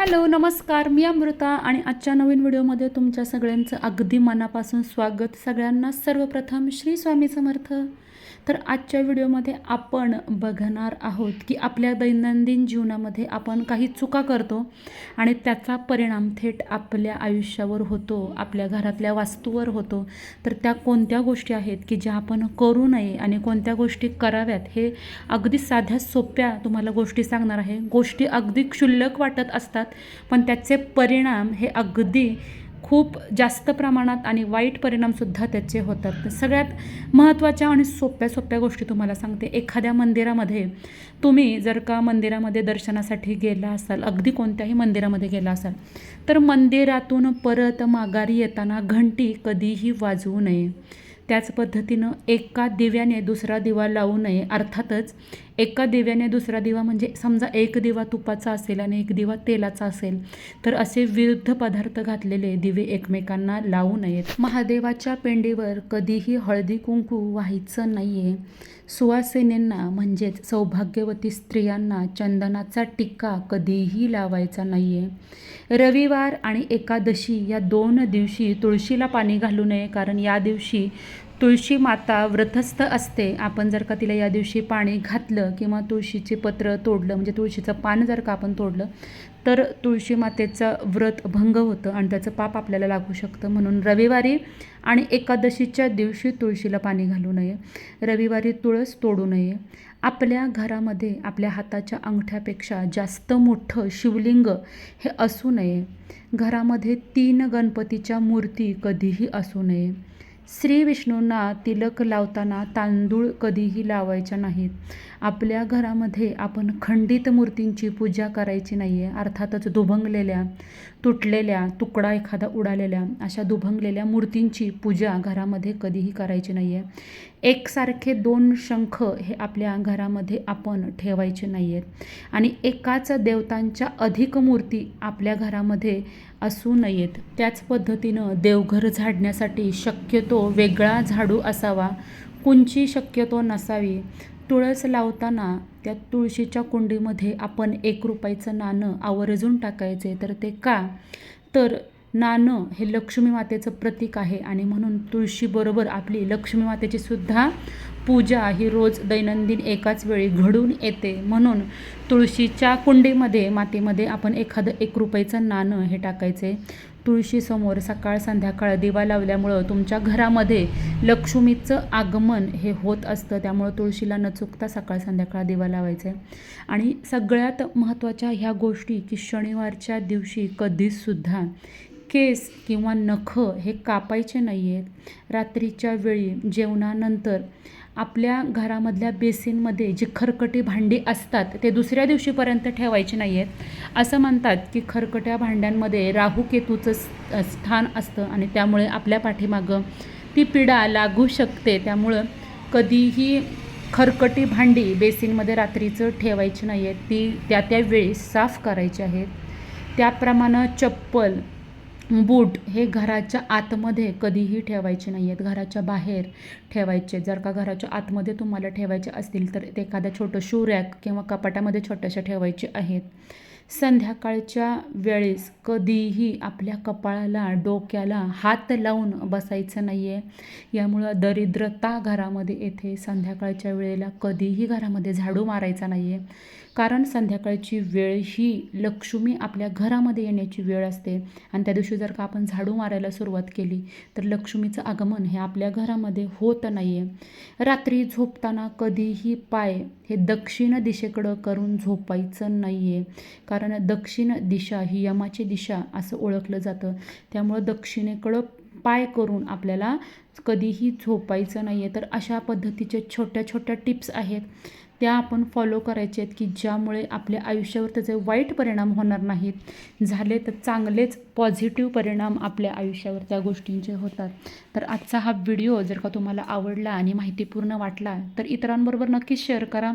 Hello नमस्कार. मी अमृता आणि आजच्या नवीन व्हिडिओमध्ये तुमच्या सगळ्यांचं अगदी मनापासून स्वागत. सगळ्यांना सर्वप्रथम श्री स्वामी समर्थ. तर आजच्या व्हिडिओमध्ये आपण बघणार आहोत की आपल्या दैनंदिन जीवनामध्ये आपण काही चुका करतो आणि त्याचा परिणाम थेट आपल्या आयुष्यावर होतो आपल्या घरातल्या वास्तूवर होतो. तर त्या कोणत्या गोष्टी आहेत की ज्या आपण करू नये आणि कोणत्या गोष्टी कराव्यात हे अगदी साध्या सोप्या तुम्हाला गोष्टी सांगणार आहे. गोष्टी अगदी क्षुल्लक वाटत असतात पण त्याचे परिणाम हे अगदी खूप जास्त प्रमाणात आणि वाईट परिणामसुद्धा त्याचे होतात. तर सगळ्यात महत्त्वाच्या आणि सोप्या सोप्या गोष्टी तुम्हाला सांगते. एखाद्या मंदिरामध्ये तुम्ही जर का मंदिरामध्ये दर्शनासाठी गेला असाल अगदी कोणत्याही मंदिरामध्ये गेला असाल तर मंदिरातून परत माघारी येताना घंटी कधीही वाजवू नये. त्याच पद्धतीनं एका दिव्याने दुसरा दिवा लावू नये. अर्थातच एका दिव्याने दुसरा दिवा म्हणजे समजा एक दिवा तुपाचा असेल आणि एक दिवा तेलाचा असेल तर असे विरुद्ध पदार्थ घातलेले दिवे एकमेकांना लावू नयेत. महादेवाच्या पेंडीवर कधीही हळदी कुंकू व्हायचं नाही आहे सुवासिनींना म्हणजेच सौभाग्यवती स्त्रियांना चंदनाचा टिक्का कधीही लावायचा नाही आहे रविवार आणि एकादशी या दोन दिवशी तुळशीला पाणी घालू नये कारण या दिवशी तुळशी माता व्रतस्थ असते. आपण जर का तिला या दिवशी पाणी घातलं किंवा तुळशीचे पत्र तोडलं म्हणजे तुळशीचं पान जर का आपण तोडलं तर तुळशी मातेचं व्रत भंग होतं आणि त्याचं पाप आपल्याला लागू शकतं. म्हणून रविवारी आणि एकादशीच्या दिवशी तुळशीला पाणी घालू नये. रविवारी तुळस तोडू नये. आपल्या घरामध्ये आपल्या हाताच्या अंगठ्यापेक्षा जास्त मोठं शिवलिंग हे असू नये. घरामध्ये तीन गणपतीच्या मूर्ती कधीही असू नये. श्री विष्णूंना तिलक लावताना तांदूळ कधीही लावायच्या नाहीत. आपल्या घरामध्ये आपण खंडित मूर्तींची पूजा करायची नाही आहे अर्थातच दुभंगलेल्या तुटलेल्या तुकडा एखादा उडालेल्या अशा दुभंगलेल्या मूर्तींची पूजा घरामध्ये कधीही करायची नाही आहे एकसारखे दोन शंख हे आपल्या घरामध्ये आपण ठेवायचे नाही आहेत आणि एकाच देवतांच्या अधिक मूर्ती आपल्या घरामध्ये असू नयेत. त्याच पद्धतीनं देवघर झाडण्यासाठी शक्यतो वेगळा झाडू असावा. कुंची शक्यतो नसावी? तुळस लावताना त्या तुळशीच्या कुंडीमध्ये आपण एक रुपयाचं नाणं आवर्जून टाकायचे तर ते का? तर नाणं हे लक्ष्मी मातेचं प्रतीक आहे आणि म्हणून तुळशीबरोबर आपली लक्ष्मी मातेची सुद्धा पूजा ही रोज दैनंदिन एकाच वेळी घडून येते. म्हणून तुळशीच्या कुंडीमध्ये मातीमध्ये आपण एखादं एक रुपयाचं नाणं हे टाकायचे. तुळशीसमोर सकाळ संध्याकाळ दिवा लावल्यामुळं तुमच्या घरामध्ये लक्ष्मीचं आगमन हे होत असतं. त्यामुळं तुळशीला न चुकता सकाळ संध्याकाळ दिवा लावायचा. आहे आणि सगळ्यात महत्त्वाच्या ह्या गोष्टी की शनिवारच्या दिवशी कधीचसुद्धा केस किंवा नखं हे कापायचे नाही आहेत रात्रीच्या वेळी जेवणानंतर आपल्या घरामधल्या बेसिनमध्ये जी खरकटी भांडी असतात ते दुसऱ्या दिवशीपर्यंत ठेवायची नाही आहेत असं म्हणतात की खरकट्या भांड्यांमध्ये राहू केतूचं स्थान असतं आणि त्यामुळे आपल्या पाठीमागं ती पिढा लागू शकते. त्यामुळं कधीही खरकटी भांडी बेसिनमध्ये रात्रीचं ठेवायची नाही आहेत ती त्या त्या वेळी साफ करायची आहेत. त्याप्रमाणे चप्पल बूट हे घराच्या आतमध्ये कधीही ठेवायचे नाही आहेत घराच्या बाहेर ठेवायचे. जर का घराच्या आतमध्ये तुम्हाला ठेवायचे असतील तर ते एखाद्या छोटं शू रॅक किंवा कपाटामध्ये छोट्याशा ठेवायचे आहेत. संध्याकाळच्या वेळेस कधीही आपल्या कपाळाला डोक्याला हात लावून बसायचं नाही आहे यामुळं दरिद्रता घरामध्ये येथे संध्याकाळच्या वेळेला कधीही घरामध्ये झाडू मारायचा नाही आहे कारण संध्याकाळची वेळ ही लक्ष्मी आपल्या घरामध्ये येण्याची वेळ असते. आणि त्या दिवशी जर का आपण झाडू मारायला सुरुवात केली तर लक्ष्मीचं आगमन हे आपल्या घरामध्ये होत नाही आहे रात्री झोपताना कधीही पाय हे दक्षिण दिशेकडं करून झोपायचं नाही आहे कारण दक्षिण दिशा ही यमाची दिशा असं ओळखलं जातं. त्यामुळं दक्षिणेकडं पाय करून आपल्याला कधीही झोपायचं नाही आहे तर अशा पद्धतीचे छोट्या छोट्या टिप्स आहेत. त्या आपण फॉलो करायचे आहेत की ज्यामुळे आपल्या आयुष्यावर त्याचे वाईट परिणाम होणार नाहीत. झाले तर चांगलेच पॉझिटिव्ह परिणाम आपल्या आयुष्यावर त्या गोष्टींचे होतात. तर आजचा हा व्हिडिओ जर का तुम्हाला आवडला आणि माहितीपूर्ण वाटला तर इतरांबरोबर नक्कीच शेअर करा.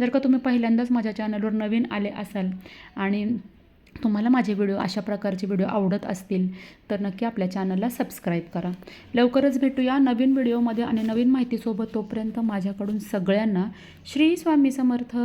जर का तुम्ही पहिल्यांदाच माझ्या चॅनलवर नवीन आले असाल आणि तुम्हाला माझे व्हिडिओ अशा प्रकारचे व्हिडिओ आवडत असतील तर नक्की आपल्या चॅनलला सबस्क्राईब करा. लवकरच भेटूया नवीन व्हिडिओमध्ये आणि नवीन माहितीसोबत तोपर्यंत माझ्याकडून सगळ्यांना श्री स्वामी समर्थ.